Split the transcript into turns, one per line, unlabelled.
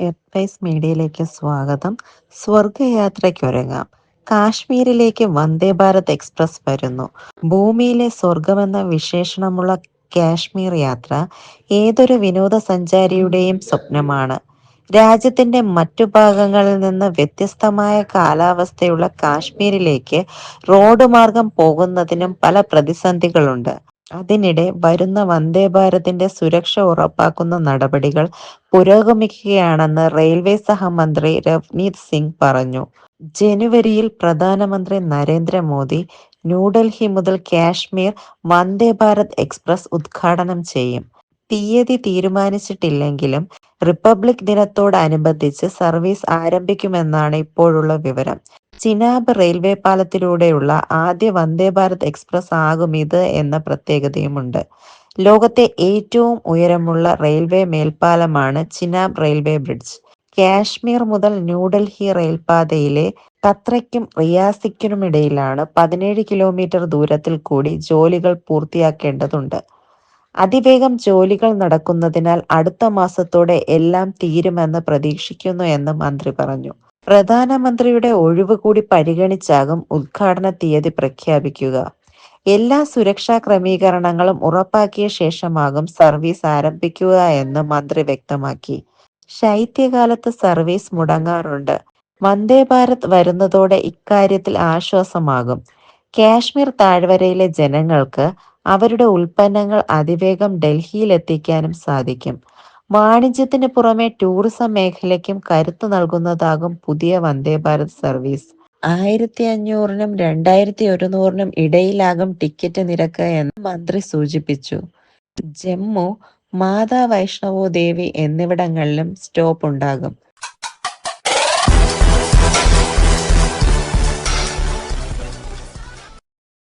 എഡ്വൈസ് മീഡിയയിലേക്ക് സ്വാഗതം. സ്വർഗയാത്രയ്ക്കൊരുങ്ങാം. കാശ്മീരിലേക്ക് വന്ദേ ഭാരത് എക്സ്പ്രസ് വരുന്നു. ഭൂമിയിലെ സ്വർഗമെന്ന വിശേഷണമുള്ള കാശ്മീർ യാത്ര ഏതൊരു വിനോദസഞ്ചാരിയുടെയും സ്വപ്നമാണ്. രാജ്യത്തിന്റെ മറ്റു ഭാഗങ്ങളിൽ നിന്ന് വ്യത്യസ്തമായ കാലാവസ്ഥയുള്ള കാശ്മീരിലേക്ക് റോഡ് മാർഗം പോകുന്നതിനും പല പ്രതിസന്ധികളുണ്ട്. അതിനിടെ വരുന്ന വന്ദേ ഭാരതിന്റെ സുരക്ഷ ഉറപ്പാക്കുന്ന നടപടികൾ പുരോഗമിക്കുകയാണെന്ന് റെയിൽവേ സഹമന്ത്രി രവ്നീത് സിംഗ് പറഞ്ഞു. ജനുവരിയിൽ പ്രധാനമന്ത്രി നരേന്ദ്രമോദി ന്യൂഡൽഹി മുതൽ കാശ്മീർ വന്ദേ ഭാരത് എക്സ്പ്രസ് ഉദ്ഘാടനം ചെയ്യും. തീയതി തീരുമാനിച്ചിട്ടില്ലെങ്കിലും റിപ്പബ്ലിക് ദിനത്തോടനുബന്ധിച്ച് സർവീസ് ആരംഭിക്കുമെന്നാണ് ഇപ്പോഴുള്ള വിവരം. ചിനാബ് റെയിൽവേ പാലത്തിലൂടെയുള്ള ആദ്യ വന്ദേ ഭാരത് എക്സ്പ്രസ് ആകും ഇത് എന്ന പ്രത്യേകതയുമുണ്ട്. ലോകത്തെ ഏറ്റവും ഉയരമുള്ള റെയിൽവേ മേൽപ്പാലമാണ് ചിനാബ് റെയിൽവേ ബ്രിഡ്ജ്. കാശ്മീർ മുതൽ ന്യൂഡൽഹി റെയിൽപാതയിലെ തത്രയ്ക്കും റിയാസിക്കിനുമിടയിലാണ് പതിനേഴ് കിലോമീറ്റർ ദൂരത്തിൽ കൂടി ജോലികൾ പൂർത്തിയാക്കേണ്ടതുണ്ട്. അതിവേഗം ജോലികൾ നടക്കുന്നതിനാൽ അടുത്ത മാസത്തോടെ എല്ലാം തീരുമെന്ന് പ്രതീക്ഷിക്കുന്നു എന്ന് മന്ത്രി പറഞ്ഞു. പ്രധാനമന്ത്രിയുടെ ഒഴിവ് കൂടി പരിഗണിച്ചാകും ഉദ്ഘാടന തീയതി പ്രഖ്യാപിക്കുക. എല്ലാ സുരക്ഷാ ക്രമീകരണങ്ങളും ഉറപ്പാക്കിയ ശേഷമാകും സർവീസ് ആരംഭിക്കുക എന്ന് മന്ത്രി വ്യക്തമാക്കി. ശൈത്യകാലത്ത് സർവീസ് മുടങ്ങാറുണ്ട്. വന്ദേ ഭാരത് വരുന്നതോടെ ഇക്കാര്യത്തിൽ ആശ്വാസമാകും. കാശ്മീർ താഴ്വരയിലെ ജനങ്ങൾക്ക് അവരുടെ ഉൽപ്പന്നങ്ങൾ അതിവേഗം ഡൽഹിയിൽ എത്തിക്കാനും സാധിക്കും. വാണിജ്യത്തിന് പുറമെ ടൂറിസം മേഖലയ്ക്കും കരുത്ത് നൽകുന്നതാകും പുതിയ വന്ദേ ഭാരത് സർവീസ്. ആയിരത്തി അഞ്ഞൂറിനും രണ്ടായിരത്തി ഒരുന്നൂറിനും ഇടയിലാകും ടിക്കറ്റ് നിരക്ക് എന്ന് മന്ത്രി സൂചിപ്പിച്ചു. ജമ്മു മാതാ വൈഷ്ണവോ ദേവി എന്നിവിടങ്ങളിലും സ്റ്റോപ്പ് ഉണ്ടാകും